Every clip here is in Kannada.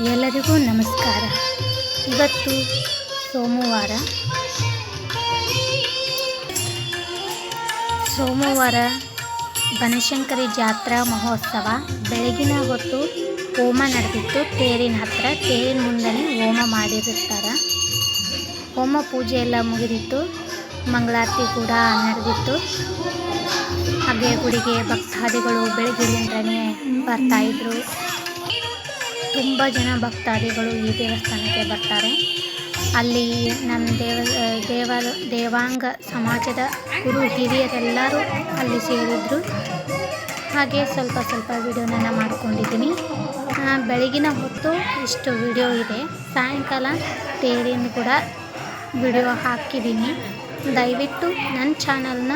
ಎಲ್ಲರಿಗೂ ನಮಸ್ಕಾರ. ಇವತ್ತು ಸೋಮವಾರ. ಸೋಮವಾರ ಬನಶಂಕರಿ ಜಾತ್ರಾ ಮಹೋತ್ಸವ. ಬೆಳಗಿನ ಹೊತ್ತು ಹೋಮ ನಡೆದಿತ್ತು. ತೇರಿನ ಹತ್ರ, ತೇರಿನ ಮುಂದೆನೇ ಹೋಮ ಮಾಡಿರುತ್ತಾರೆ. ಹೋಮ ಪೂಜೆ ಎಲ್ಲ ಮುಗಿದಿತ್ತು. ಮಂಗಳಾರತಿ ಕೂಡ ನಡೆದಿತ್ತು. ಹಾಗೆ ಗುಡಿಗೆ ಭಕ್ತಾದಿಗಳು ಬೆಳಗ್ಗೆಯಿಂದನೇ ಬರ್ತಾಯಿದ್ರು ತುಂಬ ಜನ ಭಕ್ತಾದಿಗಳು ಈ ದೇವಸ್ಥಾನಕ್ಕೆ ಬರ್ತಾರೆ. ಅಲ್ಲಿ ನಮ್ಮ ದೇವ ದೇವ ದೇವಾಂಗ ಸಮಾಜದ ಗುರು ಹಿರಿಯರೆಲ್ಲರೂ ಅಲ್ಲಿ ಸೇರಿದ್ರು. ಹಾಗೆ ಸ್ವಲ್ಪ ಸ್ವಲ್ಪ ವಿಡಿಯೋನ ಮಾಡ್ಕೊಂಡಿದ್ದೀನಿ. ಬೆಳಗಿನ ಹೊತ್ತು ಇಷ್ಟು ವಿಡಿಯೋ ಇದೆ. ಸಾಯಂಕಾಲ ತೇರಿನ ಕೂಡ ವಿಡಿಯೋ ಹಾಕಿದ್ದೀನಿ. ದಯವಿಟ್ಟು ನನ್ನ ಚಾನಲ್ನ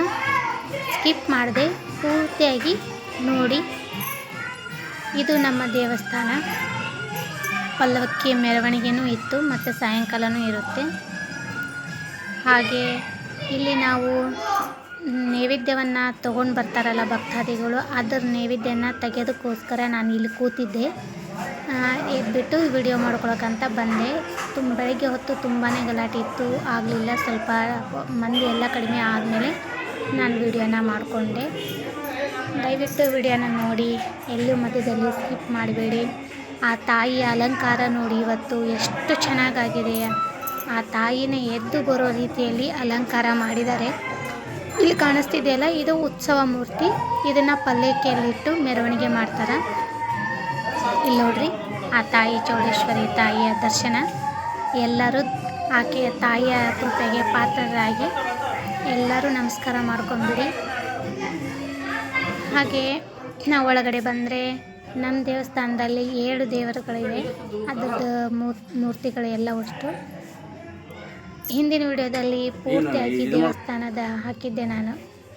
ಸ್ಕಿಪ್ ಮಾಡದೆ ಪೂರ್ತಿಯಾಗಿ ನೋಡಿ. ಇದು ನಮ್ಮ ದೇವಸ್ಥಾನ. ಪಲ್ಲಕ್ಕಿ ಮೆರವಣಿಗೆನೂ ಇತ್ತು ಮತ್ತು ಸಾಯಂಕಾಲನೂ ಇರುತ್ತೆ. ಹಾಗೆ ಇಲ್ಲಿ ನಾವು ನೈವೇದ್ಯವನ್ನು ತೊಗೊಂಡು ಬರ್ತಾರಲ್ಲ ಭಕ್ತಾದಿಗಳು, ಅದರ ನೈವೇದ್ಯನ ತೆಗೆಯೋದಕ್ಕೋಸ್ಕರ ನಾನು ಇಲ್ಲಿ ಕೂತಿದ್ದೆ. ಎದ್ಬಿಟ್ಟು ವಿಡಿಯೋ ಮಾಡ್ಕೊಳಕ್ಕಂತ ಬಂದೆ. ತುಂಬ ಬೆಳಗ್ಗೆ ಹೊತ್ತು ತುಂಬಾ ಗಲಾಟೆ ಇತ್ತು, ಆಗಲಿಲ್ಲ, ಸ್ವಲ್ಪ ಮಂದಿ ಎಲ್ಲ ಕಡಿಮೆ ಆದಮೇಲೆ ನಾನು ವಿಡಿಯೋನ ಮಾಡಿಕೊಂಡೆ. ದಯವಿಟ್ಟು ವಿಡಿಯೋನ ನೋಡಿ ಎಲ್ಲೂ ಮಧ್ಯದಲ್ಲಿ ಸ್ಕಿಪ್ ಮಾಡಬೇಡಿ. ಆ ತಾಯಿಯ ಅಲಂಕಾರ ನೋಡಿ ಇವತ್ತು ಎಷ್ಟು ಚೆನ್ನಾಗಾಗಿದೆ. ಆ ತಾಯಿನೇ ಎದ್ದು ಬರೋ ರೀತಿಯಲ್ಲಿ ಅಲಂಕಾರ ಮಾಡಿದ್ದಾರೆ. ಇಲ್ಲಿ ಕಾಣಿಸ್ತಿದೆಯಲ್ಲ ಇದು ಉತ್ಸವ ಮೂರ್ತಿ. ಇದನ್ನು ಪಲ್ಲಕ್ಕಿಯಲ್ಲಿಟ್ಟು ಮೆರವಣಿಗೆ ಮಾಡ್ತಾರೆ. ಇಲ್ಲಿ ನೋಡ್ರಿ, ಆ ತಾಯಿ ಚೌಡೇಶ್ವರಿ ತಾಯಿಯ ದರ್ಶನ. ಎಲ್ಲರೂ ಆಕೆಯ ತಾಯಿಯ ಕೃಪೆಗೆ ಪಾತ್ರರಾಗಿ ಎಲ್ಲರೂ ನಮಸ್ಕಾರ ಮಾಡ್ಕೊಂಬಿಡಿ ಹಾಗೆ, ನಾವು ಒಳಗಡೆ ಬಂದರೆ ನಮ್ಮ ದೇವಸ್ಥಾನದಲ್ಲಿ ಏಳು ದೇವರುಗಳಿವೆ. ಅದರದ್ದು ಮೂರ್ತಿಗಳು ಎಲ್ಲ ಅಷ್ಟು. ಹಿಂದಿನ ವಿಡಿಯೋದಲ್ಲಿ ಪೂರ್ತಿಯಾಗಿ ದೇವಸ್ಥಾನದ ಹಾಕಿದ್ದೆ ನಾನು.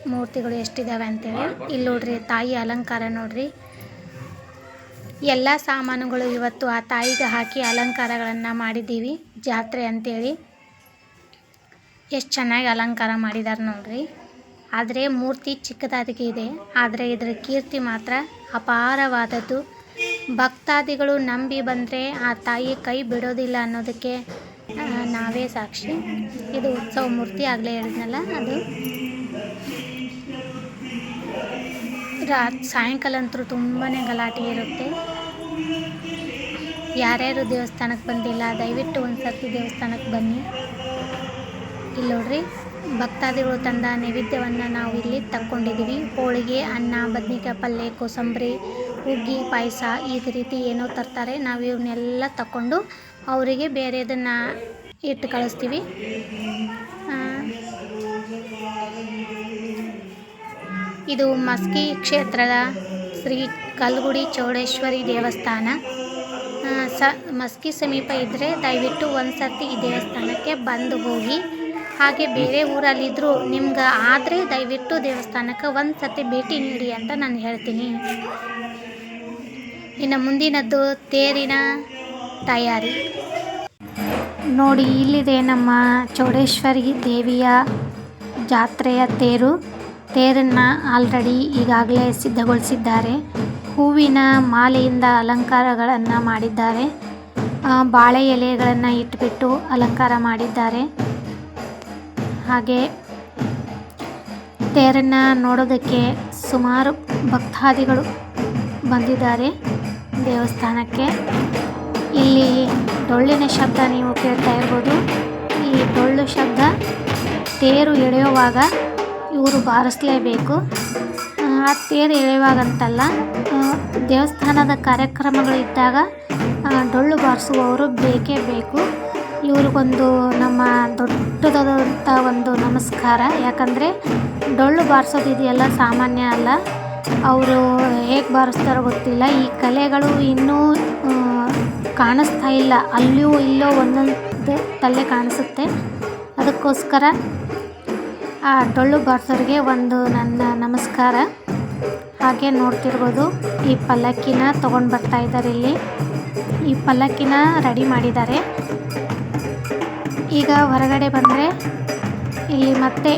ಮೂರ್ತಿಗಳು ಎಷ್ಟಿದ್ದಾವೆ ಅಂತೇಳಿ. ಇಲ್ಲಿ ನೋಡ್ರಿ ತಾಯಿ ಅಲಂಕಾರ ನೋಡ್ರಿ. ಎಲ್ಲ ಸಾಮಾನುಗಳು ಇವತ್ತು ಆ ತಾಯಿಗೆ ಹಾಕಿ ಅಲಂಕಾರಗಳನ್ನು ಮಾಡಿದ್ದೀವಿ. ಜಾತ್ರೆ ಅಂತೇಳಿ. ಎಷ್ಟು ಚೆನ್ನಾಗಿ ಅಲಂಕಾರ ಮಾಡಿದ್ದಾರೆ ನೋಡ್ರಿ. ಆದರೆ ಮೂರ್ತಿ ಚಿಕ್ಕದಾಗಿ ಇದೆ. ಆದರೆ ಇದರ ಕೀರ್ತಿ ಮಾತ್ರ ಅಪಾರವಾದದ್ದು. ಭಕ್ತಾದಿಗಳು ನಂಬಿ ಬಂದರೆ ಆ ತಾಯಿ ಕೈ ಬಿಡೋದಿಲ್ಲ ಅನ್ನೋದಕ್ಕೆ ನಾವೇ ಸಾಕ್ಷಿ. ಇದು ಉತ್ಸವ ಮೂರ್ತಿ ಆಗಲೇ ಹೇಳಿದ್ನಲ್ಲ ಅದು. ರಾ ಸಾಯಂಕಾಲ ಅಂತೂ ತುಂಬಾ ಗಲಾಟೆ ಇರುತ್ತೆ. ಯಾರ್ಯಾರು ದೇವಸ್ಥಾನಕ್ಕೆ ಬಂದಿಲ್ಲ, ದಯವಿಟ್ಟು ಒಂದು ಸರ್ತಿ ದೇವಸ್ಥಾನಕ್ಕೆ ಬನ್ನಿ. ಇಲ್ಲಿ ನೋಡ್ರಿ. ಭಕ್ತಾದಿಗಳು ತಂದ ನೈವೇದ್ಯವನ್ನು ನಾವು ಇಲ್ಲಿ ತಕ್ಕೊಂಡಿದ್ದೀವಿ. ಹೋಳಿಗೆ, ಅನ್ನ, ಬದ್ನಿಕಾಯಿ ಪಲ್ಯ ಕೋಸಂಬರಿ, ಹುಗ್ಗಿ, ಪಾಯಸ, ಈ ರೀತಿ ಏನೋ ತರ್ತಾರೆ. ನಾವು ಇವನ್ನೆಲ್ಲ ತಕ್ಕೊಂಡು ಅವರಿಗೆ ಬೇರೆದನ್ನು ಇಟ್ಟು ಕಳಿಸ್ತೀವಿ. ಇದು ಮಸ್ಕಿ ಕ್ಷೇತ್ರದ ಶ್ರೀ ಕಲ್ಗುಡಿ ಚೌಡೇಶ್ವರಿ ದೇವಸ್ಥಾನ. ಸ, ಮಸ್ಕಿ ಸಮೀಪ ಇದ್ದರೆ ದಯವಿಟ್ಟು ಒಂದು ಸರ್ತಿ ಈ ದೇವಸ್ಥಾನಕ್ಕೆ ಬಂದು ಹೋಗಿ ಹಾಗೆ ಬೇರೆ ಊರಲ್ಲಿದ್ದರೂ ನಿಮ್ಗೆ ಆದರೆ ದಯವಿಟ್ಟು ದೇವಸ್ಥಾನಕ್ಕೆ ಒಂದು ಸತಿ ಭೇಟಿ ನೀಡಿ ಅಂತ ನಾನು ಹೇಳ್ತೀನಿ. ಇನ್ನು ಮುಂದಿನದ್ದು ತೇರಿನ ತಯಾರಿ. ನೋಡಿ, ಇಲ್ಲಿದೆ ನಮ್ಮ ಚೌಡೇಶ್ವರಿ ದೇವಿಯ ಜಾತ್ರೆಯ ತೇರು. ತೇರನ್ನು ಆಲ್ರೆಡಿ ಈಗಾಗಲೇ ಸಿದ್ಧಗೊಳಿಸಿದ್ದಾರೆ. ಹೂವಿನ ಮಾಲೆಯಿಂದ ಅಲಂಕಾರಗಳನ್ನು ಮಾಡಿದ್ದಾರೆ. ಬಾಳೆ ಎಲೆಗಳನ್ನು ಇಟ್ಬಿಟ್ಟು ಅಲಂಕಾರ ಮಾಡಿದ್ದಾರೆ. ಹಾಗೆ ತೇರನ್ನು ನೋಡೋದಕ್ಕೆ ಸುಮಾರು ಭಕ್ತಾದಿಗಳು ಬಂದಿದ್ದಾರೆ ದೇವಸ್ಥಾನಕ್ಕೆ. ಇಲ್ಲಿ ಡೊಳ್ಳಿನ ಶಬ್ದ ನೀವು ಕೇಳ್ತಾ ಇರ್ಬೋದು. ಈ ಡೊಳ್ಳು ಶಬ್ದ ತೇರು ಎಳೆಯುವಾಗ ಇವರು ಬಾರಿಸಲೇಬೇಕು. ಆ, ತೇರು ಎಳೆಯುವಾಗಂತಲ್ಲ ದೇವಸ್ಥಾನದ ಕಾರ್ಯಕ್ರಮಗಳು ಇದ್ದಾಗ ಡೊಳ್ಳು ಬಾರಿಸುವವರು ಬೇಕೇ ಬೇಕು. ಇವ್ರಿಗೊಂದು ನಮ್ಮ ದೊಡ್ಡದಾದಂಥ ಒಂದು ನಮಸ್ಕಾರ. ಯಾಕಂದರೆ ಡೊಳ್ಳು ಬಾರಿಸೋದಿದೆಯಲ್ಲ ಸಾಮಾನ್ಯ ಅಲ್ಲ. ಅವರು ಹೇಗೆ ಬಾರಿಸ್ತಾರೋ ಗೊತ್ತಿಲ್ಲ. ಈ ಕಲೆಗಳು ಇನ್ನೂ ಕಾಣಿಸ್ತಾ ಇಲ್ಲ. ಅಲ್ಲಿಯೂ ಇಲ್ಲೋ ಒಂದೊಂದು ತಲೆ ಕಾಣಿಸುತ್ತೆ. ಅದಕ್ಕೋಸ್ಕರ ಆ ಡೊಳ್ಳು ಬಾರಿಸೋರಿಗೆ ಒಂದು ನನ್ನ ನಮಸ್ಕಾರ. ಹಾಗೆ ನೋಡ್ತಿರ್ಬೋದು, ಈ ಪಲ್ಲಕ್ಕಿನ ತೊಗೊಂಡು ಬರ್ತಾ ಇದ್ದಾರೆ ಇಲ್ಲಿ. ಈ ಪಲ್ಲಕ್ಕಿನ ರೆಡಿ ಮಾಡಿದ್ದಾರೆ. ಈಗ ಹೊರಗಡೆ ಬಂದರೆ ಇಲ್ಲಿ ಮತ್ತೆ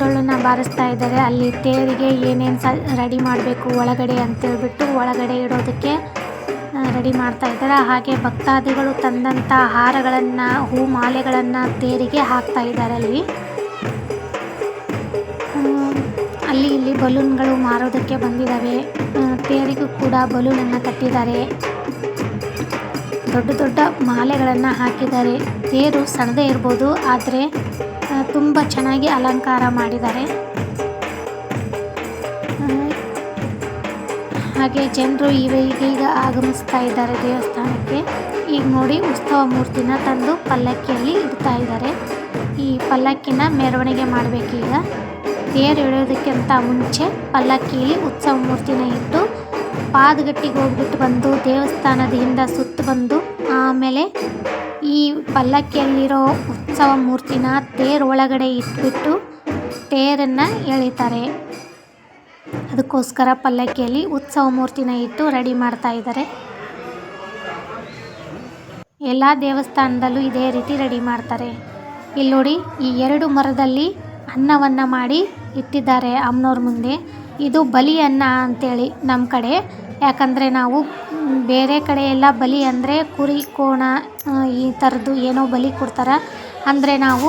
ಡೊಳ್ಳನ್ನ ಬಾರಿಸ್ತಾ ಇದ್ದಾರೆ. ಅಲ್ಲಿ ತೇರಿಗೆ ಏನೇನು ಸ, ರೆಡಿ ಮಾಡಬೇಕು ಒಳಗಡೆ ಅಂತೇಳ್ಬಿಟ್ಟು ಒಳಗಡೆ ಇಡೋದಕ್ಕೆ ರೆಡಿ ಮಾಡ್ತಾ ಇದ್ದಾರೆ. ಹಾಗೆ ಭಕ್ತಾದಿಗಳು ತಂದಂಥ ಹಾರಗಳನ್ನು, ಹೂ ಮಾಲೆಗಳನ್ನು ತೇರಿಗೆ ಹಾಕ್ತಾ ಇದ್ದಾರೆ ಅಲ್ಲಿ. ಅಲ್ಲಿ ಇಲ್ಲಿ ಬಲೂನ್ಗಳು ಮಾರೋದಕ್ಕೆ ಬಂದಿದ್ದಾವೆ ತೇರಿಗೂ ಕೂಡ ಬಲೂನನ್ನು ಕಟ್ಟಿದ್ದಾರೆ. ದೊಡ್ಡ ದೊಡ್ಡ ಮಾಲೆಗಳನ್ನು ಹಾಕಿದ್ದಾರೆ. ತೇರು ಸಣ್ಣದೇ ಇರ್ಬೋದು, ಆದರೆ ತುಂಬ ಚೆನ್ನಾಗಿ ಅಲಂಕಾರ ಮಾಡಿದ್ದಾರೆ. ಹಾಗೆ ಜನರು ಈಗ ಈಗ ಆಗಮಿಸ್ತಾ ಇದ್ದಾರೆ ದೇವಸ್ಥಾನಕ್ಕೆ. ಈಗ ನೋಡಿ, ಉತ್ಸವ ಮೂರ್ತಿನ ತಂದು ಪಲ್ಲಕ್ಕಿಯಲ್ಲಿ ಇಡ್ತಾ ಇದ್ದಾರೆ. ಈ ಪಲ್ಲಕ್ಕಿನ ಮೆರವಣಿಗೆ ಮಾಡಬೇಕೀಗ. ತೇರು ಎಳೆಯೋದಕ್ಕಿಂತ ಮುಂಚೆ ಪಲ್ಲಕ್ಕಿಯಲ್ಲಿ ಉತ್ಸವ ಮೂರ್ತಿನ ಇಟ್ಟು ಪಾದಗಟ್ಟಿಗೆ ಹೋಗ್ಬಿಟ್ಟು ಬಂದು ದೇವಸ್ಥಾನದ ಹಿಂದೆ ಸುತ್ತು ಬಂದು ಆಮೇಲೆ ಈ ಪಲ್ಲಕ್ಕಿಯಲ್ಲಿರೋ ಉತ್ಸವ ಮೂರ್ತಿನ ತೇರು ಒಳಗಡೆ ಇಟ್ಬಿಟ್ಟು ತೇರನ್ನು ಎಳಿತಾರೆ. ಅದಕ್ಕೋಸ್ಕರ ಪಲ್ಲಕ್ಕಿಯಲ್ಲಿ ಉತ್ಸವ ಮೂರ್ತಿನ ಇಟ್ಟು ರೆಡಿ ಮಾಡ್ತಾ ಇದ್ದಾರೆ. ಎಲ್ಲ ದೇವಸ್ಥಾನದಲ್ಲೂ ಇದೇ ರೀತಿ ರೆಡಿ ಮಾಡ್ತಾರೆ. ಇಲ್ಲಿ ನೋಡಿ, ಈ ಎರಡು ಮರದಲ್ಲಿ ಅನ್ನವನ್ನು ಮಾಡಿ ಇಟ್ಟಿದ್ದಾರೆ ಅಮ್ಮನವ್ರ ಮುಂದೆ. ಇದು ಬಲಿ ಅನ್ನ ಅಂತೇಳಿ ನಮ್ಮ ಕಡೆ ಯಾಕಂದರೆ ನಾವು ಬೇರೆ ಕಡೆ ಎಲ್ಲ ಬಲಿ ಅಂದರೆ ಕುರಿ, ಕೋಣ ಈ ಥರದ್ದು ಏನೋ ಬಲಿ ಕೊಡ್ತಾರೆ. ಅಂದರೆ ನಾವು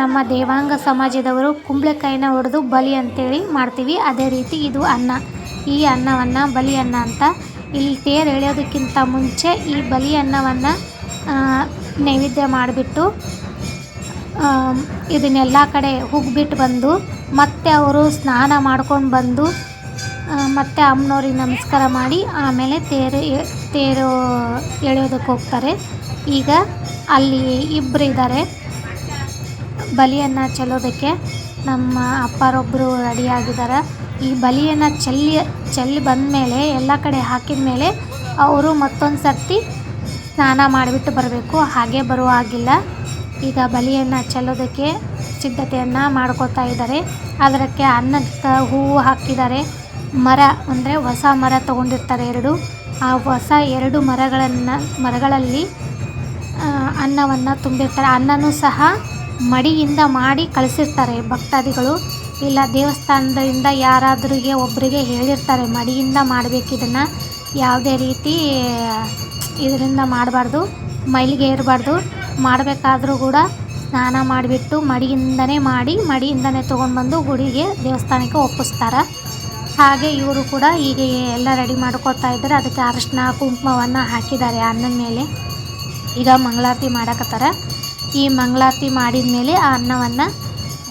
ನಮ್ಮ ದೇವಾಂಗ ಸಮಾಜದವರು ಕುಂಬಳಕಾಯಿನ ಹೊಡೆದು ಬಲಿ ಅಂತೇಳಿ ಮಾಡ್ತೀವಿ. ಅದೇ ರೀತಿ ಇದು ಅನ್ನ. ಈ ಅನ್ನವನ್ನು, ಬಲಿ ಅನ್ನ ಅಂತ ಇಲ್ಲಿ ತೇರು ಎಳೆಯೋದಕ್ಕಿಂತ ಮುಂಚೆ ಈ ಬಲಿ ಅನ್ನವನ್ನು ನೈವೇದ್ಯ ಮಾಡಿಬಿಟ್ಟು ಇದನ್ನೆಲ್ಲ ಕಡೆ ಹುಗ್ಬಿಟ್ಟು ಬಂದು ಮತ್ತೆ ಅವರು ಸ್ನಾನ ಮಾಡ್ಕೊಂಡು ಬಂದು ಮತ್ತೆ ಅಮ್ಮನವ್ರಿಗೆ ನಮಸ್ಕಾರ ಮಾಡಿ ಆಮೇಲೆ ತೇರು ತೇರು ಎಳೆಯೋದಕ್ಕೆ ಹೋಗ್ತಾರೆ. ಈಗ ಅಲ್ಲಿ ಇಬ್ಬರು ಇದ್ದಾರೆ. ಬಲಿಯನ್ನು ಚೆಲ್ಲೋದಕ್ಕೆ ನಮ್ಮ ಅಪ್ಪಾರೊಬ್ಬರು ರೆಡಿಯಾಗಿದ್ದಾರೆ ಈ ಬಲಿಯನ್ನು ಚೆಲ್ಲಿ ಚೆಲ್ಲಿ ಬಂದಮೇಲೆ ಎಲ್ಲ ಕಡೆ ಹಾಕಿದ ಮೇಲೆ ಅವರು ಮತ್ತೊಂದು ಸರ್ತಿ ಸ್ನಾನ ಮಾಡಿಬಿಟ್ಟು ಬರಬೇಕು. ಹಾಗೆ ಬರುವ ಹಾಗಿಲ್ಲ. ಈಗ ಬಲಿಯನ್ನು ಚೆಲ್ಲೋದಕ್ಕೆ ಸಿದ್ಧತೆಯನ್ನು ಮಾಡ್ಕೋತಾ ಇದ್ದಾರೆ. ಅದಕ್ಕೆ ಅನ್ನಕ್ಕೆ ಹೂವು ಹಾಕಿದ್ದಾರೆ. ಮರ ಅಂದರೆ ಹೊಸ ಮರ ತಗೊಂಡಿರ್ತಾರೆ ಎರಡು. ಆ ಹೊಸ ಎರಡು ಮರಗಳನ್ನು, ಮರಗಳಲ್ಲಿ ಅನ್ನವನ್ನು ತುಂಬಿರ್ತಾರೆ. ಅನ್ನನೂ ಸಹ ಮಡಿಯಿಂದ ಮಾಡಿ ಕಳಿಸಿರ್ತಾರೆ ಭಕ್ತಾದಿಗಳು. ಇಲ್ಲ, ದೇವಸ್ಥಾನದಿಂದ ಯಾರಾದ್ರಿಗೆ ಒಬ್ಬರಿಗೆ ಹೇಳಿರ್ತಾರೆ, ಮಡಿಯಿಂದ ಮಾಡಬೇಕು ಇದನ್ನು. ಯಾವುದೇ ರೀತಿ, ಇದರಿಂದ ಮಾಡಬಾರ್ದು, ಮೈಲಿಗೆ ಇರಬಾರ್ದು ಮಾಡಬೇಕಾದ್ರೂ ಕೂಡ ಸ್ನಾನ ಮಾಡಿಬಿಟ್ಟು ಮಡಿಯಿಂದನೇ ಮಾಡಿ, ಮಡಿಯಿಂದನೇ ತೊಗೊಂಡ್ಬಂದು ಗುಡಿಗೆ, ದೇವಸ್ಥಾನಕ್ಕೆ ಒಪ್ಪಿಸ್ತಾರೆ. ಹಾಗೆ ಇವರು ಕೂಡ ಹೀಗೆ ಎಲ್ಲ ರೆಡಿ ಮಾಡ್ಕೊತಾ ಇದ್ದಾರೆ. ಅದಕ್ಕೆ ಅರಶಿನ, ಕುಂಕುಮವನ್ನು ಹಾಕಿದ್ದಾರೆ ಅನ್ನದ ಮೇಲೆ. ಈಗ ಮಂಗಳಾರತಿ ಮಾಡಕತ್ತಾರ. ಈ ಮಂಗಳಾರತಿ ಮಾಡಿದ ಮೇಲೆ ಆ ಅನ್ನವನ್ನು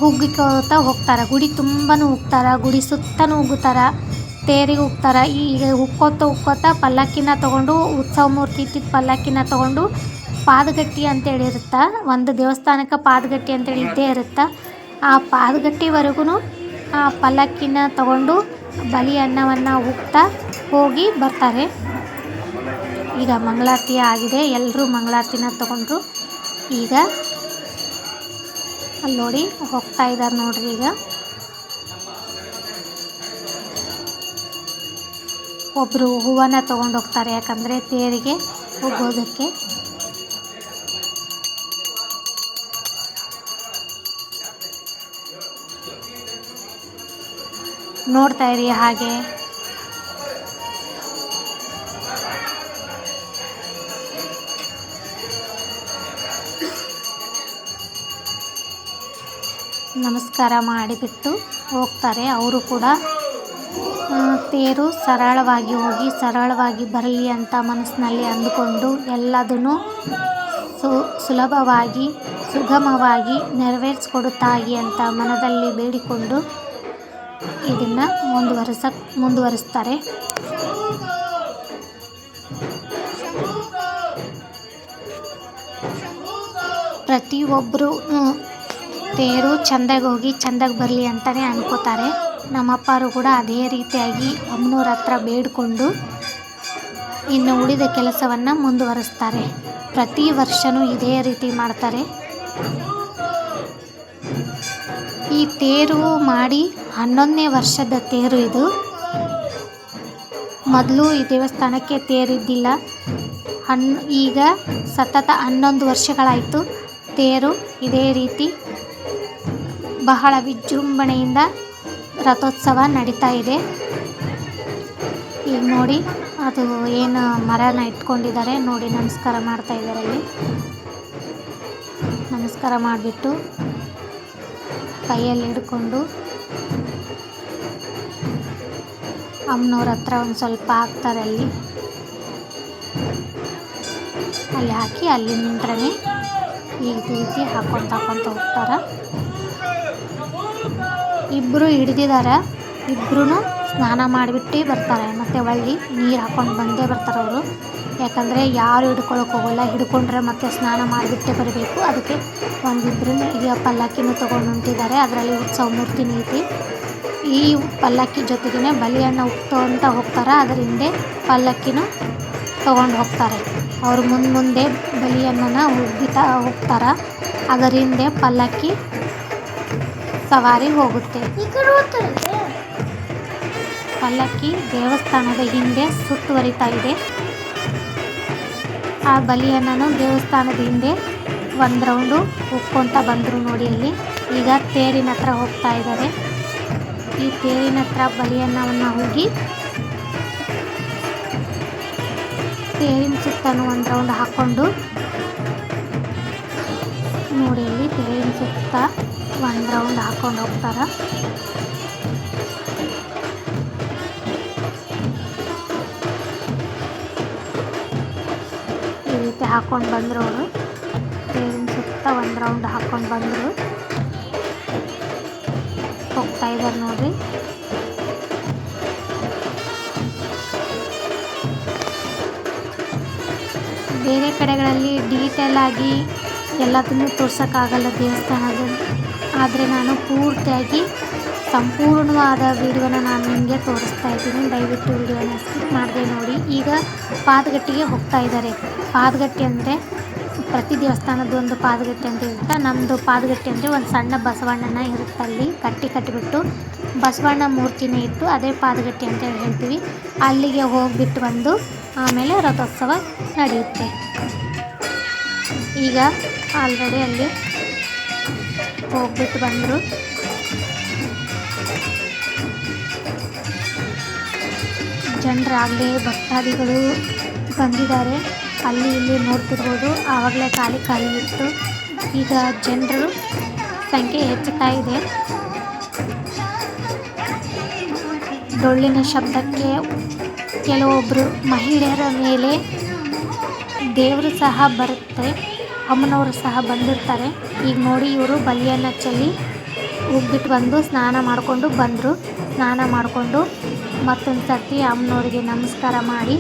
ಹುಗ್ಗಿಕೋತಾ ಹೋಗ್ತಾರೆ. ಗುಡಿ ತುಂಬನೂ ಉಗ್ತಾರೆ, ಗುಡಿ ಸುತ್ತನೂ ಉಗ್ಗುತ್ತಾರೆ ತೇರಿಗೆ ಉಗ್ತಾರೆ. ಈಗ ಉಕ್ಕೋತ ಉಕ್ಕೋತ ಪಲ್ಲಕ್ಕಿನ ತೊಗೊಂಡು, ಉತ್ಸವ ಮೂರ್ತಿ ಇಟ್ಟಿದ್ದ ಪಲ್ಲಕ್ಕಿನ ತೊಗೊಂಡು ಪಾದಗಟ್ಟಿ ಅಂತೇಳಿ ಇರುತ್ತೆ? ಒಂದು ದೇವಸ್ಥಾನಕ್ಕೆ ಪಾದಗಟ್ಟಿ ಅಂತೇಳಿ ಇದ್ದೇ ಇರುತ್ತೆ? ಆ ಪಾದಗಟ್ಟಿವರೆಗೂ ಆ ಪಲ್ಲಕ್ಕಿನ ತಗೊಂಡು ಬಲಿ ಅನ್ನವನ್ನು ಉಗ್ತಾ ಹೋಗಿ ಬರ್ತಾರೆ. ಈಗ ಮಂಗಳಾರತಿ ಆಗಿದೆ. ಎಲ್ಲರೂ ಮಂಗಳಾರತಿನ ತಗೊಂಡ್ರು. ಈಗ ಅಲ್ಲಿ ನೋಡಿ, ಹೋಗ್ತಾ ಇದ್ದಾರೆ ನೋಡ್ರಿ ಈಗ. ಒಬ್ಬರು ಹೂವನ್ನು ತೊಗೊಂಡು ಹೋಗ್ತಾರೆ, ಯಾಕಂದರೆ ತೇರಿಗೆ ಹೋಗೋದಕ್ಕೆ ನೋಡ್ತಾ ಇರಿ ಹಾಗೆ. ನಮಸ್ಕಾರ ಮಾಡಿಬಿಟ್ಟು ಹೋಗ್ತಾರೆ. ಅವರು ಕೂಡ ತೇರು ಸರಳವಾಗಿ ಹೋಗಿ, ಸರಳವಾಗಿ ಬರಲಿ ಅಂತ ಮನಸ್ಸಿನಲ್ಲಿ ಅಂದುಕೊಂಡು ಎಲ್ಲದನ್ನು ಸುಲಭವಾಗಿ, ಸುಗಮವಾಗಿ ನೆರವೇರಿಸ್ಕೊಡುತ್ತಾಗಿ ಅಂತ ಮನದಲ್ಲಿ ಬೇಡಿಕೊಂಡು ಇದನ್ನು ಮುಂದುವರೆಸ, ಮುಂದುವರೆಸ್ತಾರೆ. ಪ್ರತಿಯೊಬ್ಬರು ತೇರು ಚಂದಾಗಿ ಹೋಗಿ ಚಂದಾಗಿ ಬರಲಿ ಅಂತಲೇ ಅನ್ಕೋತಾರೆ. ನಮ್ಮಪ್ಪರು ಕೂಡ ಅದೇ ರೀತಿಯಾಗಿ ಅಮ್ಮನವ್ರ ಹತ್ರ ಬೇಡಿಕೊಂಡು ಇನ್ನು ಉಳಿದ ಕೆಲಸವನ್ನು ಮುಂದುವರೆಸ್ತಾರೆ. ಪ್ರತಿ ವರ್ಷವೂ ಇದೇ ರೀತಿ ಮಾಡ್ತಾರೆ. ಈ ತೇರು ಮಾಡಿ ಹನ್ನೊಂದನೇ ವರ್ಷದ ತೇರು ಇದು. ಮೊದಲು ಈ ದೇವಸ್ಥಾನಕ್ಕೆ ತೇರಿದ್ದಿಲ್ಲ. ಹನ್, ಈಗ ಸತತ ಹನ್ನೊಂದು ವರ್ಷಗಳಾಯಿತು ತೇರು ಇದೇ ರೀತಿ ಬಹಳ ವಿಜೃಂಭಣೆಯಿಂದ ರಥೋತ್ಸವ ನಡೀತಾ ಇದೆ. ಈಗ ನೋಡಿ ಅದು ಏನು ಮರನ ಇಟ್ಕೊಂಡಿದ್ದಾರೆ. ನೋಡಿ ನಮಸ್ಕಾರ ಮಾಡ್ತಾ ಇದ್ದಾರೆ ಅಲ್ಲಿ. ನಮಸ್ಕಾರ ಮಾಡಿಬಿಟ್ಟು ಕೈಯಲ್ಲಿ ಹಿಡ್ಕೊಂಡು ಅಮ್ಮನವ್ರ ಹತ್ರ ಒಂದು ಸ್ವಲ್ಪ ಹಾಕ್ತಾರೆ ಅಲ್ಲಿ. ಅಲ್ಲಿ ಹಾಕಿ ಅಲ್ಲಿ ನಿಂತ್ರೇ ಈ ರೀತಿ ಹಾಕ್ಕೊಂತ ಹಾಕ್ಕೊಂತ ಹೋಗ್ತಾರೆ. ಇಬ್ಬರು ಹಿಡ್ದಿದ್ದಾರೆ ಇಬ್ರು ಸ್ನಾನ ಮಾಡಿಬಿಟ್ಟು ಬರ್ತಾರೆ. ಮತ್ತು ಹೊಳ್ಳಿ ನೀರು ಹಾಕ್ಕೊಂಡು ಬಂದೇ ಬರ್ತಾರೆ ಅವರು. ಯಾಕಂದರೆ ಯಾರು ಹಿಡ್ಕೊಳಕ್ಕೆ ಹೋಗೋಲ್ಲ. ಹಿಡ್ಕೊಂಡ್ರೆ ಮತ್ತೆ ಸ್ನಾನ ಮಾಡಿಬಿಟ್ಟೇ ಬರಬೇಕು. ಅದಕ್ಕೆ ಒಂದಿಬ್ಬರು ಈಗ ಪಲ್ಲಕ್ಕಿನೂ ತೊಗೊಂಡು ಹೊಂಟಿದ್ದಾರೆ. ಅದರಲ್ಲಿ ಉತ್ಸವ ಮೂರ್ತಿ ಐತಿ ಈ ಪಲ್ಲಕ್ಕಿ ಜೊತೆಗೇ ಬಲಿಯಣ್ಣ ಅಂತ ಹೋಗ್ತಾರೆ. ಅದರ ಹಿಂದೆ ಪಲ್ಲಕ್ಕಿನ ತೊಗೊಂಡು ಹೋಗ್ತಾರೆ. ಅವರು ಮುಂದೆ ಮುಂದೆ ಬಲಿಯಣ್ಣನ ಉಗ್ಗಿತಾ ಹೋಗ್ತಾರೆ. ಅದರ ಹಿಂದೆ ಪಲ್ಲಕ್ಕಿ ಸವಾರಿ ಹೋಗುತ್ತೆ. ಪಲ್ಲಕ್ಕಿ ದೇವಸ್ಥಾನದ ಹಿಂದೆ ಸುತ್ತುವರಿತಾ ಇದೆ. ಆ ಬಲಿಯನ್ನು ದೇವಸ್ಥಾನದ ಹಿಂದೆ ಒಂದು ರೌಂಡು ಉಕ್ಕೊಂತ ಬಂದರು ನೋಡಿ ಅಲ್ಲಿ. ಈಗ ತೇರಿನ ಹತ್ರ ಹೋಗ್ತಾ ಇದ್ದಾರೆ. ಈ ತೇರಿನ ಹತ್ರ ಬಲಿಯನ್ನವನ್ನು ಹೋಗಿ ತೇರಿನ ಸುತ್ತನೂ ಒಂದು ರೌಂಡ್ ಹಾಕ್ಕೊಂಡು ನೋಡಿ ಅಲ್ಲಿ ತೇರಿನ ಸುತ್ತ ಒಂದು ರೌಂಡ್ ಹಾಕ್ಕೊಂಡು ಹೋಗ್ತಾರೆ. ರೀತಿ ಹಾಕ್ಕೊಂಡು ಬಂದರು ಅವರು ತೇರಿನ ಸುತ್ತ ಒಂದು ರೌಂಡ್ ಹಾಕ್ಕೊಂಡು ಬಂದರು. ಹೋಗ್ತಾ ಇದ್ದಾರೆ ನೋಡ್ರಿ. ಬೇರೆ ಕಡೆಗಳಲ್ಲಿ ಡೀಟೇಲ್ ಆಗಿ ಎಲ್ಲದನ್ನೂ ತೋರ್ಸೋಕ್ಕಾಗಲ್ಲ ದೇವಸ್ಥಾನದ ಆದರೆ ನಾನು ಪೂರ್ತಿಯಾಗಿ ಸಂಪೂರ್ಣವಾದ ವಿಡಿಯೋನ ನಾನು ನಿಮಗೆ ತೋರಿಸ್ತಾ ಇದ್ದೀನಿ. ದಯವಿಟ್ಟು ವಿಡಿಯೋನ ಸ್ಕಿಪ್ ಮಾಡಿದೆ ನೋಡಿ. ಈಗ ಪಾದಗಟ್ಟಿಗೆ ಹೋಗ್ತಾ ಇದ್ದಾರೆ. ಪಾದಗಟ್ಟಿ ಅಂದರೆ ಪ್ರತಿ ದೇವಸ್ಥಾನದ್ದು ಒಂದು ಪಾದಗಟ್ಟೆ ಅಂತ ಇರುತ್ತೆ ನಮ್ಮದು ಪಾದಗಟ್ಟೆ ಅಂದರೆ ಒಂದು ಸಣ್ಣ ಬಸವಣ್ಣನ ಇರುತ್ತೆ ಅಲ್ಲಿ ಕಟ್ಟಿ ಕಟ್ಟಿಬಿಟ್ಟು ಬಸವಣ್ಣ ಮೂರ್ತಿನೇ ಇಟ್ಟು ಅದೇ ಪಾದಗಟ್ಟೆ ಅಂತ ಹೇಳ್ತೀವಿ. ಅಲ್ಲಿಗೆ ಹೋಗಿಬಿಟ್ಟು ಬಂದು ಆಮೇಲೆ ರಥೋತ್ಸವ ನಡೆಯುತ್ತೆ. ಈಗ ಆಲ್ರೆಡಿ ಅಲ್ಲಿ ಹೋಗ್ಬಿಟ್ಟು ಬಂದರು. ಜನರಾಗಲೇ, ಭಕ್ತಾದಿಗಳು ಬಂದಿದ್ದಾರೆ. ಅಲ್ಲಿ ಇಲ್ಲಿ ನೋಡ್ತಿರ್ಬೋದು. ಆವಾಗಲೇ ಖಾಲಿ ಖಾಲಿ ಇತ್ತು. ಈಗ ಜನರು ಸಂಖ್ಯೆ ಹೆಚ್ಚುತ್ತಾ ಇದೆ. ಡೊಳ್ಳಿನ ಶಬ್ದಕ್ಕೆ ಕೆಲವೊಬ್ಬರು ಮಹಿಳೆಯರ ಮೇಲೆ ದೇವರು ಸಹ ಬರುತ್ತೆ. ಅಮ್ಮನವರು ಸಹ ಬಂದಿರ್ತಾರೆ. ಈಗ ನೋಡಿ ಇವರು ಬಲಿಯನ್ನು ಚೆಲ್ಲಿ ಹೋಗ್ಬಿಟ್ಟು ಬಂದು ಸ್ನಾನ ಮಾಡಿಕೊಂಡು ಬಂದರು. ಸ್ನಾನ ಮಾಡಿಕೊಂಡು ಮತ್ತೊಂದು ಸರ್ತಿ ಅಮ್ಮನವ್ರಿಗೆ ನಮಸ್ಕಾರ ಮಾಡಿ,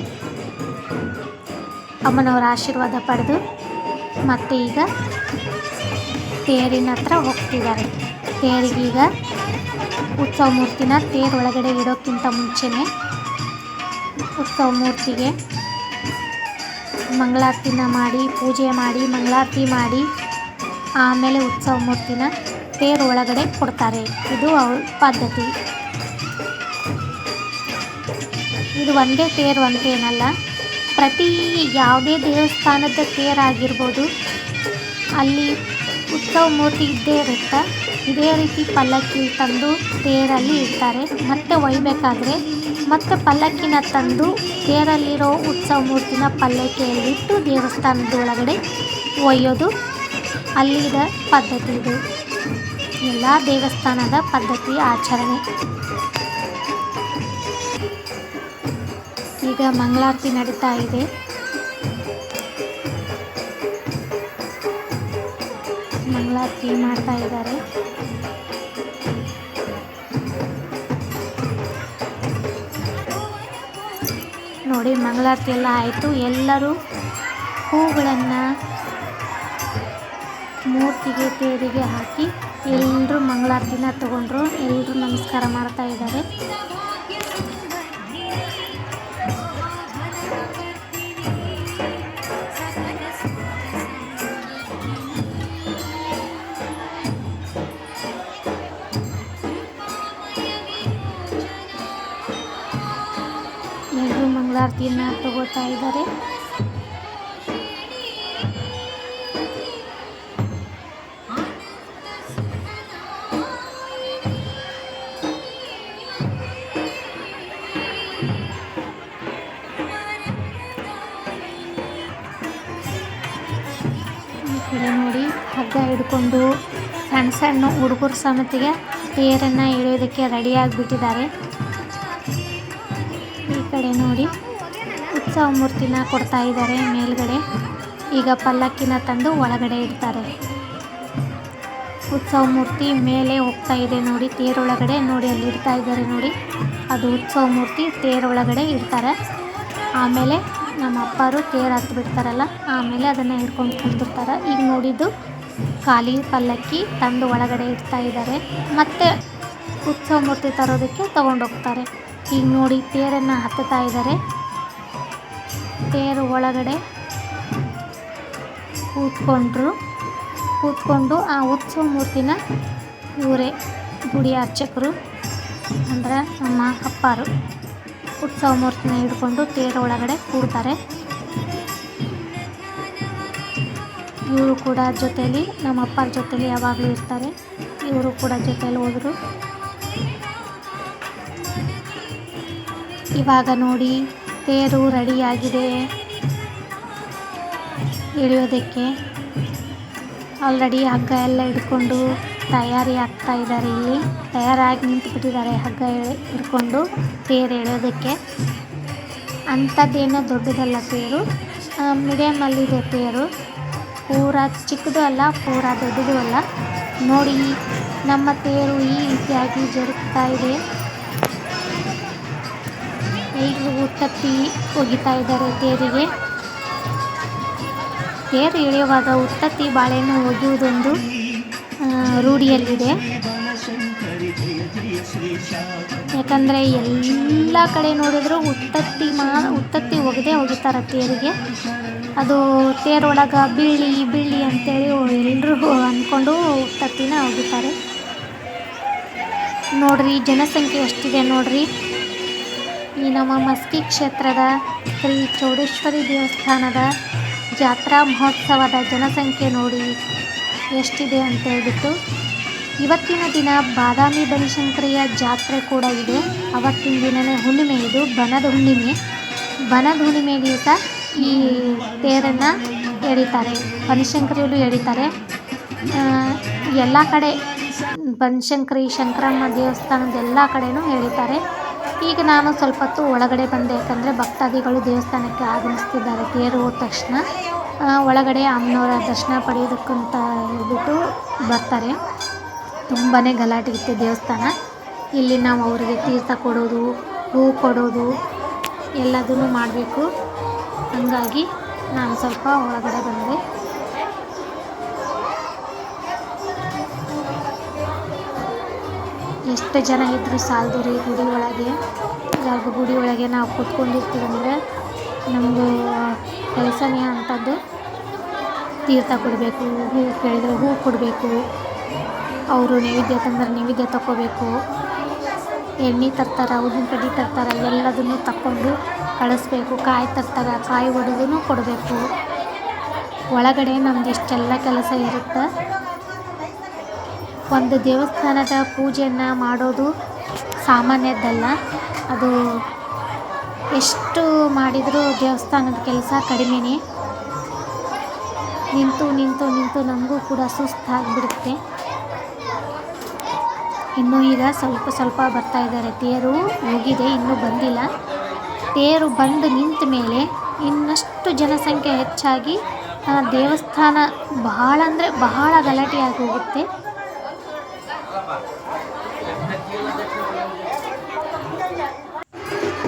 ಅಮ್ಮನವರ ಆಶೀರ್ವಾದ ಪಡೆದು ಮತ್ತೆ ಈಗ ತೇರಿನ ಹತ್ರ ಹೋಗ್ತಿದ್ದಾರೆ. ತೇರಿಗೀಗ ಉತ್ಸವ ಮೂರ್ತಿನ ತೇರು ಒಳಗಡೆ ಇಡೋಕ್ಕಿಂತ ಮುಂಚೆನೇ ಉತ್ಸವ ಮೂರ್ತಿಗೆ ಮಂಗಳಾರತಿನ ಮಾಡಿ, ಪೂಜೆ ಮಾಡಿ, ಮಂಗಳಾರತಿ ಮಾಡಿ ಆಮೇಲೆ ಉತ್ಸವ ಮೂರ್ತಿನ ತೇರು ಒಳಗಡೆ ಕೊಡ್ತಾರೆ. ಇದು ಅವ್ರ ಪದ್ಧತಿ. ಇದು ಒಂದೇ ತೇರು ಅಂತ ಏನಲ್ಲ. ಪ್ರತಿ ಯಾವುದೇ ದೇವಸ್ಥಾನದ ತೇರಾಗಿರ್ಬೋದು ಅಲ್ಲಿ ಉತ್ಸವ ಮೂರ್ತಿ ಇದ್ದೇ ಇರುತ್ತೆ. ಇದೇ ರೀತಿ ಪಲ್ಲಕ್ಕಿ ತಂದು ತೇರಲ್ಲಿ ಇಡ್ತಾರೆ. ಮತ್ತೆ ಒಯ್ಬೇಕಾದ್ರೆ ಮತ್ತೆ ಪಲ್ಲಕ್ಕಿನ ತಂದು ತೇರಲ್ಲಿರೋ ಉತ್ಸವ ಮೂರ್ತಿನ ಪಲ್ಲಕ್ಕಿಯಲ್ಲಿಟ್ಟು ದೇವಸ್ಥಾನದ ಒಳಗಡೆ ಒಯ್ಯೋದು. ಅಲ್ಲಿದ ಪದ್ಧತಿ ಇದು. ಎಲ್ಲ ದೇವಸ್ಥಾನದ ಪದ್ಧತಿ ಆಚರಣೆ. ಈಗ ಮಂಗಳಾರತಿ ನಡೀತಾ ಇದೆ. ಮಂಗಳಾರತಿ ಮಾಡ್ತಾ ಇದ್ದಾರೆ. ನೋಡಿ ಮಂಗಳಾರತಿ ಎಲ್ಲ ಆಯಿತು. ಎಲ್ಲರೂ ಹೂಗಳನ್ನು ಮೂರ್ತಿಗೆ, ತೇರಿಗೆ ಹಾಕಿ ಎಲ್ಲರೂ ಮಂಗಳಾರತಿನ ತಗೊಂಡ್ರು. ಎಲ್ಲರೂ ನಮಸ್ಕಾರ ಮಾಡ್ತಾ ಇದ್ದಾರೆ. ವಿದ್ಯಾರ್ಥಿಯನ್ನು ತಗೋತಾ ಇದ್ದಾರೆ. ಈ ಕಡೆ ನೋಡಿ ಹಗ್ಗ ಹಿಡ್ಕೊಂಡು ಸಣ್ಣ ಸಣ್ಣ ಹುಡುಗರು ಸಮತಿಗೆ ತೇರನ್ನು ಇಳಿಯೋದಕ್ಕೆ ರೆಡಿಯಾಗಿಬಿಟ್ಟಿದ್ದಾರೆ ಈ ಕಡೆ ನೋಡಿ. ಉತ್ಸವ ಮೂರ್ತಿನ ಕೊಡ್ತಾ ಇದ್ದಾರೆ ಮೇಲ್ಗಡೆ. ಈಗ ಪಲ್ಲಕ್ಕಿನ ತಂದು ಒಳಗಡೆ ಇಡ್ತಾರೆ. ಉತ್ಸವ ಮೂರ್ತಿ ಮೇಲೆ ಹೋಗ್ತಾ ಇದೆ ನೋಡಿ, ತೇರೊಳಗಡೆ ನೋಡಿ, ಅಲ್ಲಿ ಇಡ್ತಾ ಇದ್ದಾರೆ ನೋಡಿ. ಅದು ಉತ್ಸವ ಮೂರ್ತಿ, ತೇರೊಳಗಡೆ ಇಡ್ತಾರೆ. ಆಮೇಲೆ ನಮ್ಮ ಅಪ್ಪರು ತೇರು ಹತ್ತು ಬಿಡ್ತಾರಲ್ಲ ಆಮೇಲೆ ಅದನ್ನು ಹಿಡ್ಕೊಂಡು ಕುಂದಿರ್ತಾರೆ ಈಗ ನೋಡಿದ್ದು ಖಾಲಿ ಪಲ್ಲಕ್ಕಿ ತಂದು ಒಳಗಡೆ ಇಡ್ತಾ ಇದ್ದಾರೆ. ಮತ್ತು ಉತ್ಸವ ಮೂರ್ತಿ ತರೋದಕ್ಕೆ ತೊಗೊಂಡೋಗ್ತಾರೆ. ಈಗ ನೋಡಿ, ತೇರನ್ನು ಹತ್ತುತ್ತಾ ಇದ್ದಾರೆ. ತೇರು ಒಳಗಡೆ ಕೂತ್ಕೊಂಡ್ರು. ಕೂತ್ಕೊಂಡು ಆ ಉತ್ಸವ ಮೂರ್ತಿನ ಇವರೇ ಗುಡಿ ಅರ್ಚಕರು, ಅಂದರೆ ನಮ್ಮ ಅಪ್ಪಾರು. ಉತ್ಸವ ಮೂರ್ತಿನ ಹಿಡ್ಕೊಂಡು ತೇರು ಒಳಗಡೆ ಕೂಡ್ತಾರೆ ಇವರು ಕೂಡ ಜೊತೆಯಲ್ಲಿ ನಮ್ಮ ಅಪ್ಪಾರ ಜೊತೇಲಿ ಯಾವಾಗಲೂ ಇರ್ತಾರೆ. ಇವರು ಕೂಡ ಜೊತೆಯಲ್ಲಿ ಹೋದರು. ಇವಾಗ ನೋಡಿ ತೇರು ರೆಡಿಯಾಗಿದೆ. ಇಳಿಯೋದಕ್ಕೆ ಆಲ್ರೆಡಿ ಹಗ್ಗ ಎಲ್ಲ ಹಿಡ್ಕೊಂಡು ತಯಾರಿ ಆಗ್ತಾ ಇದ್ದಾರೆ ಇಲ್ಲಿ. ತಯಾರಾಗಿ ನಿಂತುಬಿಟ್ಟಿದ್ದಾರೆ ಹಗ್ಗ ಹಿಡ್ಕೊಂಡು ತೇರು ಎಳೆಯೋದಕ್ಕೆ. ಅಂಥದ್ದೇನೋ ದೊಡ್ಡದಲ್ಲ ತೇರು. ಮೀಡಿಯಮಲ್ಲಿದೆ ತೇರು. ಪೂರ ಚಿಕ್ಕದು ಅಲ್ಲ, ಪೂರ ದೊಡ್ಡದು ಅಲ್ಲ. ನೋಡಿ, ನಮ್ಮ ತೇರು ಈ ರೀತಿಯಾಗಿ ಜರುಗ್ತಾ ಇದೆ. ಎಲ್ರಿಗೂ ಉತ್ತತ್ತಿ ಒಗಿತಾ ಇದ್ದಾರೆ ತೇರಿಗೆ. ತೇರು ಎಳೆಯುವಾಗ ಉತ್ತತ್ತಿ ಬಾಳೆಹಣ್ಣು ಒಗೆಯುವುದೊಂದು ರೂಢಿಯಲ್ಲಿದೆ. ಯಾಕಂದರೆ ಎಲ್ಲ ಕಡೆ ನೋಡಿದ್ರು ಉತ್ತತ್ತಿ ಮಾ ಉತ್ತತ್ತಿ ಒಗೆದೆ ಒಗಿತಾರೆ ತೇರಿಗೆ. ಅದು ತೇರೊಳಗೆ ಬೀಳಿ ಬೀಳಿ ಅಂತೇಳಿ ಎಲ್ಲರೂ ಅಂದ್ಕೊಂಡು ಉತ್ತತ್ತಿನ ಒಗಿತಾರೆ ನೋಡ್ರಿ, ಜನಸಂಖ್ಯೆ ಎಷ್ಟಿದೆ ನೋಡ್ರಿ. ಈ ನಮ್ಮ ಮಸ್ಕಿ ಕ್ಷೇತ್ರದ ಶ್ರೀ ಚೌಡೇಶ್ವರಿ ದೇವಸ್ಥಾನದ ಜಾತ್ರಾ ಮಹೋತ್ಸವದ ಜನಸಂಖ್ಯೆ ನೋಡಿ ಎಷ್ಟಿದೆ ಅಂತ ಹೇಳ್ಬಿಟ್ಟು, ಇವತ್ತಿನ ದಿನ ಬಾದಾಮಿ ಬನಶಂಕರಿಯ ಜಾತ್ರೆ ಕೂಡ ಇದೆ. ಅವತ್ತಿನ ದಿನವೇ ಹುಣ್ಣಿಮೆ ಇದು, ಬನದ ಹುಣ್ಣಿಮೆ. ಬನದ ಹುಣ್ಣಿಮೆ ದಿವಸ ಈ ತೇರನ್ನು ಎಳಿತಾರೆ, ಬನಶಂಕರಿಯಲ್ಲೂ ಎಳಿತಾರೆ. ಎಲ್ಲ ಕಡೆ ಬನಶಂಕರಿ, ಶಂಕರಮ್ಮ ದೇವಸ್ಥಾನದ ಎಲ್ಲ ಕಡೆನೂ ಎಳಿತಾರೆ. ಈಗ ನಾನು ಸ್ವಲ್ಪ ಹೊತ್ತು ಒಳಗಡೆ ಬಂದೆ, ಯಾಕಂದರೆ ಭಕ್ತಾದಿಗಳು ದೇವಸ್ಥಾನಕ್ಕೆ ಆಗಮಿಸ್ತಿದ್ದಾರೆ. ತೇರು ಹೋದ ತಕ್ಷಣ ಒಳಗಡೆ ಅಮ್ಮನವರ ದರ್ಶನ ಪಡೆಯೋದಕ್ಕಂತ ಹೇಳ್ಬಿಟ್ಟು ಬರ್ತಾರೆ. ತುಂಬಾ ಗಲಾಟೆ ಇತ್ತು ದೇವಸ್ಥಾನ. ಇಲ್ಲಿ ನಾವು ಅವರಿಗೆ ತೀರ್ಥ ಕೊಡೋದು, ಹೂ ಕೊಡೋದು ಎಲ್ಲದನ್ನು ಮಾಡಬೇಕು. ಹಾಗಾಗಿ ನಾನು ಸ್ವಲ್ಪ ಒಳಗಡೆ ಬಂದೆ. ಎಷ್ಟು ಜನ ಇದ್ದರೂ ಸಾಲದು ರೀ ಗುಡಿ ಒಳಗೆ ಯಾವಾಗ ಗುಡಿ ಒಳಗೆ ನಾವು ಕೂತ್ಕೊಂಡಿರ್ತೀವಂದರೆ ನಮ್ಮದು ಕೆಲಸನೇ ಅಂಥದ್ದು ತೀರ್ಥ ಕೊಡಬೇಕು, ಹೂ ಕೇಳಿದರೆ ಹೂ ಕೊಡಬೇಕು, ಅವರು ನೈವೇದ್ಯ ತಂದ್ರೆ ನೈವೇದ್ಯ ತಗೋಬೇಕು ಎಣ್ಣೆ ತರ್ತಾರೆ, ಉದ್ದಿನ ಕಡ್ಡಿ ತರ್ತಾರೆ, ಎಲ್ಲದನ್ನು ತಕ್ಕೊಂಡು ಕಳಿಸ್ಬೇಕು. ಕಾಯಿ ತರ್ತಾರೆ, ಕಾಯಿ ಒಡೆದೂ ಕೊಡಬೇಕು. ಒಳಗಡೆ ನಮ್ದು ಇಷ್ಟೆಲ್ಲ ಕೆಲಸ ಇರುತ್ತೆ. ಒಂದು ದೇವಸ್ಥಾನದ ಪೂಜೆಯನ್ನು ಮಾಡೋದು ಸಾಮಾನ್ಯದ್ದಲ್ಲ. ಅದು ಎಷ್ಟು ಮಾಡಿದರೂ ದೇವಸ್ಥಾನದ ಕೆಲಸ ಕಡಿಮೆನೇ. ನಿಂತು ನಿಂತು ನಿಂತು ನಮಗೂ ಕೂಡ ಸುಸ್ತಾಗಿಬಿಡುತ್ತೆ ಇನ್ನು ಈಗ ಸ್ವಲ್ಪ ಸ್ವಲ್ಪ ಬರ್ತಾ ಇದ್ದಾರೆ. ತೇರು ಹೋಗಿದೆ ಇನ್ನೂ ಬಂದಿಲ್ಲ. ತೇರು ಬಂದು ನಿಂತ ಮೇಲೆ ಇನ್ನಷ್ಟು ಜನಸಂಖ್ಯೆ ಹೆಚ್ಚಾಗಿ ದೇವಸ್ಥಾನ ಬಹಳ ಅಂದರೆ ಬಹಳ ಗಲಾಟೆಯಾಗಿ ಹೋಗುತ್ತೆ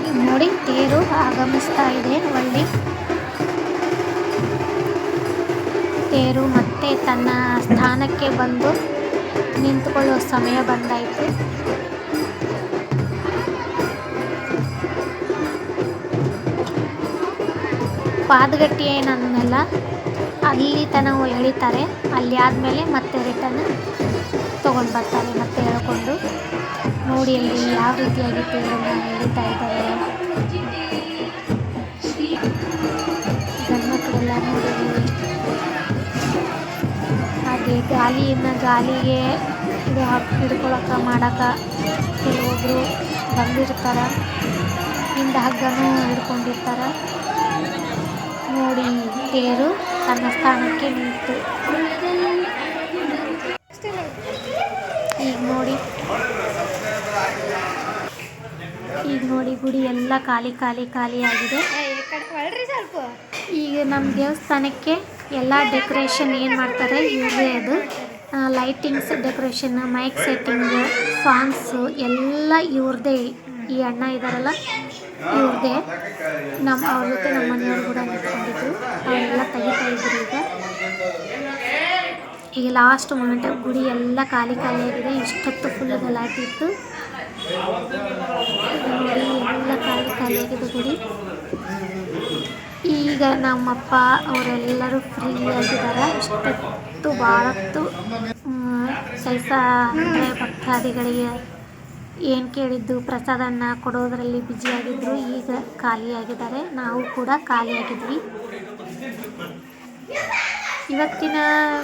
ಈಗ ನೋಡಿ, ತೇರು ಆಗಮಿಸ್ತಾ ಇದೆ ಒಳ್ಳೆ. ತೇರು ಮತ್ತೆ ತನ್ನ ಸ್ಥಾನಕ್ಕೆ ಬಂದು ನಿಂತುಕೊಳ್ಳುವ ಸಮಯ ಬಂದಾಯಿತು. ಪಾದಗಟ್ಟಿ ಏನನ್ನಲ್ಲ ಅಲ್ಲಿ ತನಕ ಎಳಿತಾರೆ, ಅಲ್ಲಿ ಆದಮೇಲೆ ಮತ್ತೆ ರಿಟರ್ನ್ ತೊಗೊಂಡು ಬರ್ತಾರೆ ಮತ್ತೆ ಹೇಳ್ಕೊಂಡು. ನೋಡಿ, ಅಲ್ಲಿ ಯಾವ ರೀತಿಯಾಗಿ ತೇರನ್ನು ಎಳಿತಾ ಇದ್ದಾರೆ. ಹಾಗೆ ಗಾಲಿಯನ್ನು ಗಾಲಿಗೆ ಇದು ಹಾಕಿ ಹಿಡ್ಕೊಳಕ್ಕೆ ಮಾಡಕ್ಕೆ ಕೆಲವೊಬ್ಬರು ಬಂದಿರ್ತಾರೆ. ಹಿಂದ ಹಗ್ಗನೂ ಹಿಡ್ಕೊಂಡಿರ್ತಾರೆ. ನೋಡಿ ತೇರು ತನ್ನ ಸ್ಥಾನಕ್ಕೆ ನಿಂತು ಈಗ ನೋಡಿ ಈಗ ನೋಡಿ ಗುಡಿ ಎಲ್ಲ ಖಾಲಿ ಖಾಲಿ ಖಾಲಿ ಆಗಿದೆ. ಈಗ ನಮ್ಮ ದೇವಸ್ಥಾನಕ್ಕೆ ಎಲ್ಲ ಡೆಕೋರೇಷನ್ ಏನು ಮಾಡ್ತಾರೆ ಇವ್ರದೇ ಅದು. Lightings decoration mike setting songs ಎಲ್ಲ ಇವ್ರದೇ. ಈ ಅಣ್ಣ ಇದ್ದಾರಲ್ಲ ಇವ್ರದೇ. ನಮ್ಮ ಅವ್ರ ಜೊತೆ ನಮ್ಮ ಮನೆಯವ್ರು ಕೂಡ ನಿಂತ್ಕೊಂಡಿದ್ರು. ಅವರೆಲ್ಲ ತೆಗಿತಾ ಇದ್ರು ಈಗ. ಈಗ ಲಾಸ್ಟ್ ಮೂಮೆಂಟ್ ಗುಡಿ ಎಲ್ಲ ಖಾಲಿ ಖಾಲಿ ಆಗಿದೆ. ಇಷ್ಟೊತ್ತು ಫುಲ್ ಗಲಾಟೆ ಇತ್ತು. ಎಲ್ಲ ಖಾಲಿ ಈಗ ನಮ್ಮಪ್ಪ ಅವರೆಲ್ಲರೂ ಫ್ರೀ ಆಗಿದ್ದಾರೆ. ಇಷ್ಟೊತ್ತು ಭಾಳತ್ತು ಕೆಲಸ ಅಂದರೆ ಭಕ್ತಾದಿಗಳಿಗೆ ಏನು ಕೇಳಿದ್ದು ಪ್ರಸಾದನ ಕೊಡೋದರಲ್ಲಿ ಬ್ಯುಸಿಯಾಗಿದ್ದರು ಈಗ ಖಾಲಿಯಾಗಿದ್ದಾರೆ. ನಾವು ಕೂಡ ಖಾಲಿಯಾಗಿದ್ವಿ. ಇವತ್ತಿನ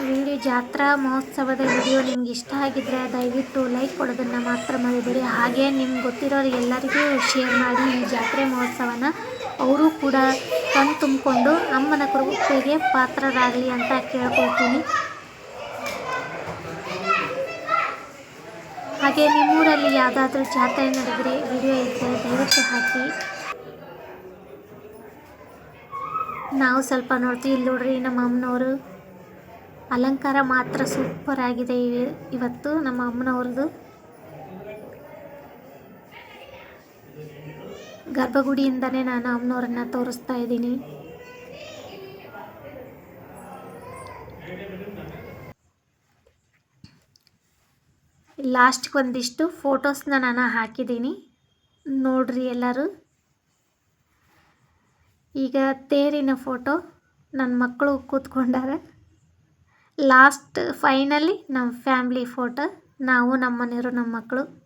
ವಿಡಿಯೋ ಜಾತ್ರಾ ಮಹೋತ್ಸವದ ವಿಡಿಯೋ ನಿಮ್ಗೆ ಇಷ್ಟ ಆಗಿದ್ರೆ ದಯವಿಟ್ಟು ಲೈಕ್ ಕೊಡೋದನ್ನು ಮಾತ್ರ ಮರಿಬೇಡಿ. ಹಾಗೆ ನಿಮ್ಗೆ ಗೊತ್ತಿರೋರಿಗೆಲ್ಲರಿಗೂ ಶೇರ್ ಮಾಡಿ ಈ ಜಾತ್ರೆ ಮಹೋತ್ಸವನ. ಅವರು ಕೂಡ ಕಣ್ಣು ತುಂಬಿಕೊಂಡು ಅಮ್ಮನ ಕೃಪೆಗೆ ಪಾತ್ರರಾಗಲಿ ಅಂತ ಕೇಳ್ಕೊಳ್ತೀನಿ. ಹಾಗೆ ನಿಮ್ಮೂರಲ್ಲಿ ಯಾವುದಾದ್ರೂ ಜಾತ್ರೆ ನಡೆದರೆ ವಿಡಿಯೋ ಇದ್ದರೆ ದಯವಿಟ್ಟು ಹಾಕಿ. ನಾವು ಸ್ವಲ್ಪ ನೋಡ್ತೀವಿ ಇಲ್ಲಿ ನೋಡ್ರಿ ನಮ್ಮ ಅಮ್ಮನವರು. ಅಲಂಕಾರ ಮಾತ್ರ ಸೂಪರ್ ಆಗಿದೆ ಇವ- ಇವತ್ತು ನಮ್ಮ ಅಮ್ಮನವ್ರದ್ದು. ಗರ್ಭಗುಡಿಯಿಂದನೇ ನಾನು ಅಮ್ಮನವ್ರನ್ನ ತೋರಿಸ್ತಾ ಇದ್ದೀನಿ. ಲಾಸ್ಟ್ಗೆ ಒಂದಿಷ್ಟು ಫೋಟೋಸ್ನ ನಾನು ಹಾಕಿದ್ದೀನಿ. ನೋಡ್ರಿ ಎಲ್ಲರೂ. ಈಗ ತೇರಿನ ಫೋಟೋ ನನ್ನ ಮಕ್ಕಳು ಕೂತ್ಕೊಂಡಾರೆ. ಲಾಸ್ಟ್ ಫೈನಲಿ ನಮ್ಮ ಫ್ಯಾಮ್ಲಿ ಫೋಟೋ. ನಾವು ನಮ್ಮ ಮನೆಯವರು ನಮ್ಮ ಮಕ್ಕಳು.